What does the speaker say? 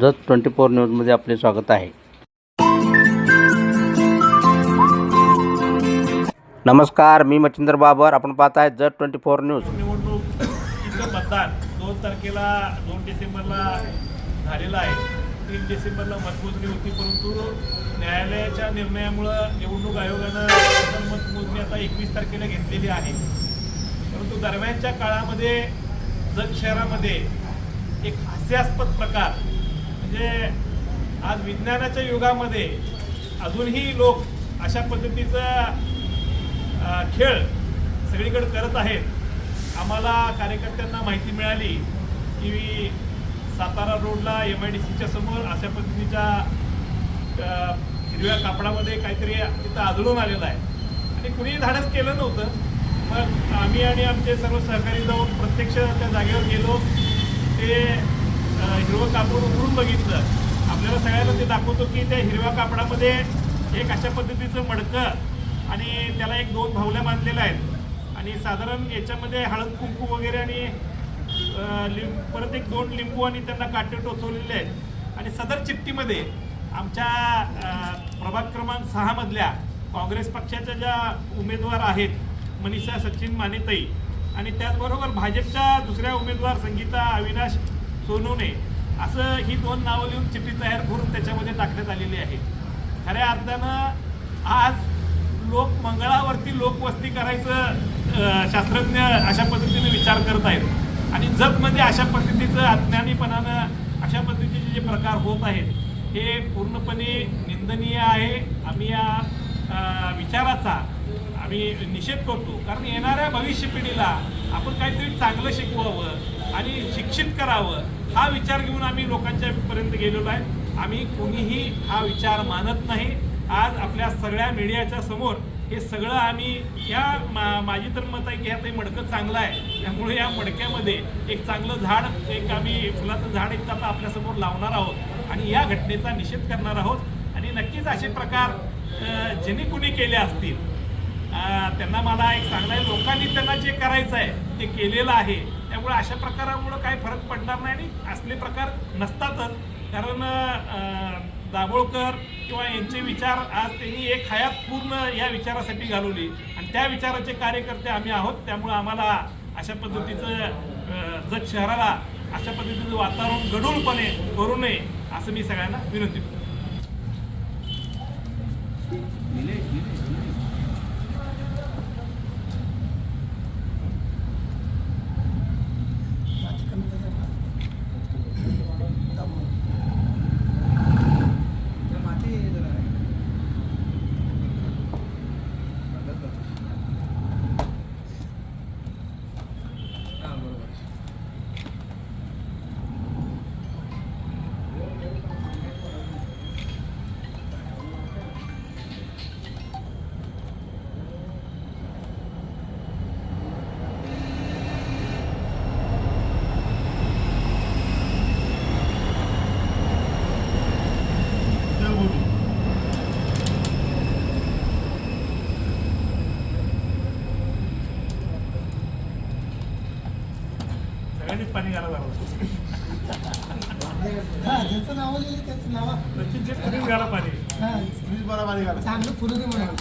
Jat twenty four न्यूजमध्ये आपले स्वागत आहे. नमस्कार मी मच्छिंद्र बाबर. आपण पाहत आहे जत ट्वेंटी फोर न्यूज. निवडणूक इथं मतदान. दोन तारखेला दोन डिसेंबरला झालेलं आहे. तीन डिसेंबरला मतमोजणी होती परंतु न्यायालयाच्या निर्णयामुळं निवडणूक आयोगानं मतमोजणी आता एकवीस तारखेला घेतलेली आहे. परंतु दरम्यानच्या काळामध्ये जत शहरामध्ये एक हास्यास्पद प्रकार म्हणजे आज विज्ञानाच्या युगामध्ये अजूनही लोक अशा पद्धतीचा खेळ सगळीकडे करत आहेत. आम्हाला कार्यकर्त्यांना माहिती मिळाली की सातारा रोडला एम आय डी सीच्या समोर अशा पद्धतीच्या हिरव्या कापडामध्ये काहीतरी तिथं आढळून आलेलं आहे. आणि कुणीही धाडस केलं नव्हतं मग आम्ही आणि आमचे सर्व सहकारी जाऊन प्रत्यक्ष त्या जागेवर गेलो. ते हिरवं कापड उघडून बघितलं. आपल्याला सगळ्यांना ते दाखवतो की त्या हिरव्या कापडामध्ये एक अशा पद्धतीचं मडकं आणि त्याला एक दोन भावल्या बांधलेल्या आहेत. आणि साधारण याच्यामध्ये हळद कुंकू वगैरे आणि लिंब परत एक दोन लिंबू आणि त्यांना काटे टोचवलेले आहेत. आणि सदर चिठ्ठीमध्ये आमच्या प्रभाग क्रमांक सहामधल्या काँग्रेस पक्षाच्या ज्या उमेदवार आहेत मनीषा सचिन मानेताई आणि त्याचबरोबर भाजपच्या दुसऱ्या उमेदवार संगीता अविनाश सोनूने असं ही दोन नावं लिहून चिठ्ठी तयार करून त्याच्यामध्ये टाकण्यात आलेली आहे. खऱ्या अर्थानं आज लोक मंगळावरती लोकवस्ती करायचं शास्त्रज्ञ अशा पद्धतीने विचार करत आहेत. आणि जगमध्ये अशा पद्धतीचं अज्ञानीपणानं अशा पद्धतीचे जे प्रकार होत आहेत हे पूर्णपणे निंदनीय आहे. आम्ही या विचाराचा आम्ही निषेध करतो. कारण येणाऱ्या भविष्य पिढीला आपण काहीतरी चांगलं शिकवावं आणि शिक्षित करावं हा विचार घेऊन आम्ही लोकांच्या पर्यंत गेलेलो आहे. आम्ही कोणीही हा विचार मानत नाही. आज आपल्या सगळ्या मीडियाच्या समोर हे सगळं आम्ही या मा माझी तर मत आहे की ह्यात हे मडकं चांगलं आहे. त्यामुळे या मडक्यामध्ये एक चांगलं झाड एक आम्ही फुलाचं झाड एक आता आपल्यासमोर लावणार आहोत आणि या घटनेचा निषेध करणार आहोत. आणि नक्कीच असे प्रकार ज्यांनी कुणी केले असतील त्यांना मला एक सांगणं आहे लोकांनी त्यांना जे करायचं आहे ते केलेलं आहे. त्यामुळे अशा प्रकारामुळं काही फरक पडणार नाही आणि असले प्रकार नसतातच. कारण दाभोळकर किंवा यांचे विचार आज त्यांनी एक हयात पूर्ण या विचारासाठी घालवली. आणि त्या विचाराचे कार्यकर्ते आम्ही आहोत. त्यामुळं आम्हाला अशा पद्धतीचं अ, जत शहराला अशा पद्धतीचं वातावरण गढूळपणे करू नये असं मी सगळ्यांना विनंती करतो. सगळ्यांनीच पाणी घाला लागलं हा ज्याचं नाव लिहिलं त्याचं नाव सचिनचे पाणी घाला पाणी. हा. चांगलं पुरवते म्हणून.